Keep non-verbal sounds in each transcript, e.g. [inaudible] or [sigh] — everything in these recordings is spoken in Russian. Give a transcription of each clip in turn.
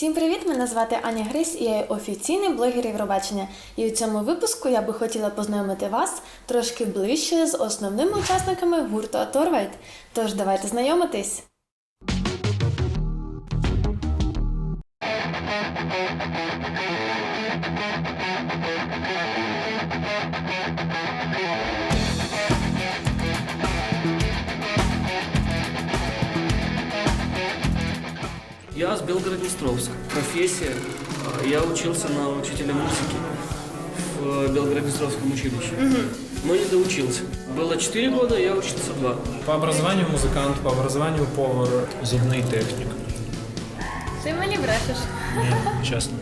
Всім привіт! Мене звати Аня Грись і я є офіційний блогер Євробачення. І у цьому випуску я би хотіла познайомити вас трошки ближче з основними учасниками гурту Торвальд. Тож давайте знайомитись. Я с Белгороднестровска. Профессия. э, Я учился на учителя музыки в э, Белгороднестровском училище. Но не доучился. Было 4 года, я учился 2. По образованию музыкант, по образованию повар, зубный техник. Мені брешеш. Не, честно.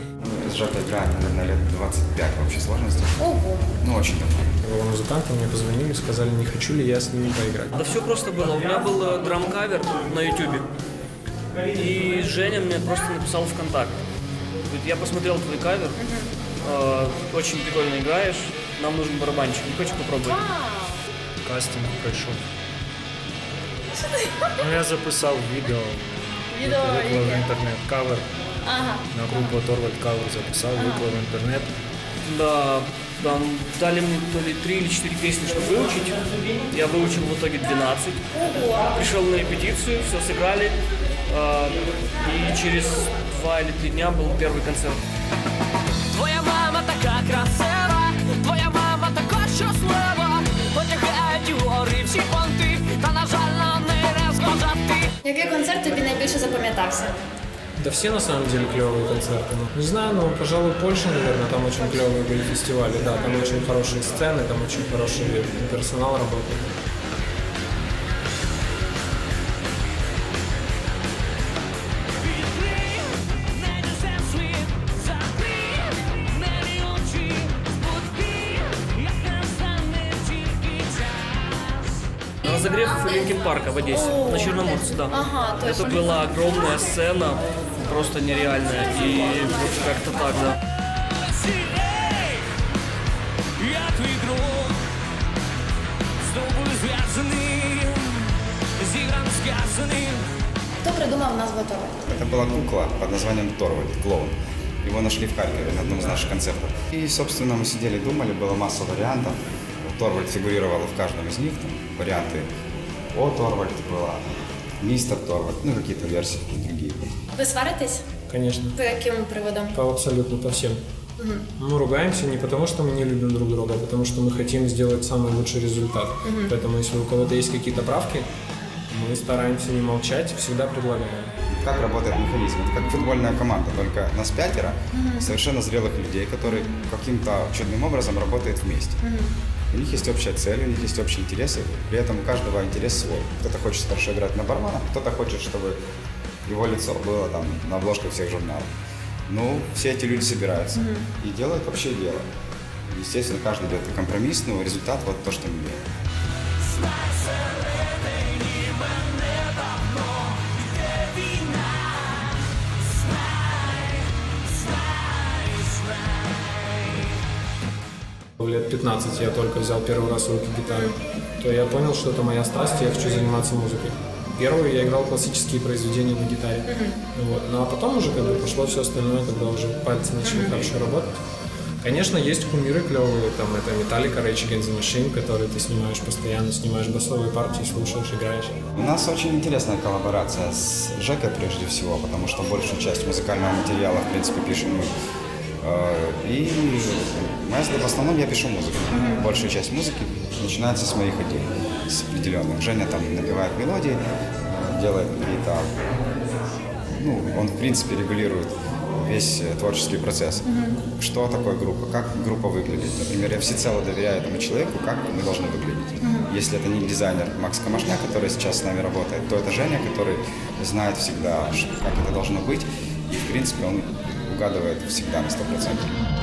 Мы с Жакой играем, наверное, лет 25 в общей сложности. Ого. Ну, очень давно. Музыканты мне позвонили, сказали, не хочу ли я с ними поиграть. Да все просто было. У меня был э, драм-кавер на ютюбе. И Женя мне просто написал ВКонтакте. Говорит, я посмотрел твой кавер, э, очень прикольно играешь, нам нужен барабанщик, не хочешь попробовать? Кастинг пройшов. [laughs] Ну, я записав відео, Відео виклав в інтернет кавер. Ага. На группу Торвальд кавер записав, виклав в інтернет. Да, там дали мне то ли 3 или 4 песни, чтобы выучить. Я выучил в итоге 12. Пришел на репетицию, все сыграли. э, И через 2 или 3 дня был первый концерт. Твоя мама така красива, твоя мама така щаслива, потягають у гори всі понти, та на жаль на неї не зможати. Який концерт тобі найбільше запам'ятався? Да все на самом деле клевые концерты. Ну, Не знаю, но, пожалуй, Польша, наверное, там очень клевые были фестивали. Да, там очень хорошие сцены, там очень хороший персонал работает. час. Разогрев Линкен Парка в Одессе, на Черноморце, да. Ага, Это была огромная сцена, просто нереальная. И вот как-то так, да. Сірей, я твій друг, з тобою зв'язаний, зігран сказаний. Хто придумав назву Торвальд? Это была кукла под названием Торвальд, клоун. Его нашли в Харькове на одном из наших концертов. И, собственно, мы сидели, думали, было масса вариантов. Торвальд фигурировала в каждом из них. Там, варианты о Торвальд была, Мистер Торвальд, ну, какие-то версии какие другие. Ви сваритесь? Конечно. По яким приводам? По абсолютно по всем. Мы ругаемся не потому, что мы не любим друг друга, а потому что мы хотим сделать самый лучший результат. Поэтому, если у кого-то есть какие-то правки, мы стараемся не молчать, всегда предлагаем. Как работает механизм? Это как футбольная команда, только нас пятеро, совершенно зрелых людей, которые каким-то чудным образом работают вместе. У них есть общая цель, у них есть общие интересы, при этом у каждого интерес свой. Кто-то хочет хорошо играть на бармана, кто-то хочет, чтобы его лицо было там на обложках всех журналов. Ну, все эти люди собираются и делают общее дело. Естественно, каждый идет на компромисс, но результат вот то, что мы делаем. Лет 15 я только взял первый раз в руки гитару, то я понял, что это моя страсть, и я хочу заниматься музыкой. Первую я играл классические произведения на гитаре. Вот. Ну а потом уже как бы пошло все остальное, когда уже пальцы начали хорошо работать. Конечно, есть кумиры клевые, там это Metallica, Rage Against the Machine, которые ты снимаешь постоянно, снимаешь басовые партии, слушаешь, играешь. У нас очень интересная коллаборация с Жекой прежде всего, потому что большую часть музыкального материала, в принципе, пишем мы. Э, И в основном я пишу музыку. Большая часть музыки начинается с моих идей, с определенных. Женя там набивает мелодии, э, делает какие-то... Ну, он, в принципе, регулирует весь э, творческий процесс. Что такое группа, как группа выглядит. Например, я всецело доверяю этому человеку, как мы должны выглядеть. Если это не дизайнер Макс Камашняк, который сейчас с нами работает, то это Женя, который знает всегда, как это должно быть. И, в принципе, он угадывает всегда на 100%. Наші люди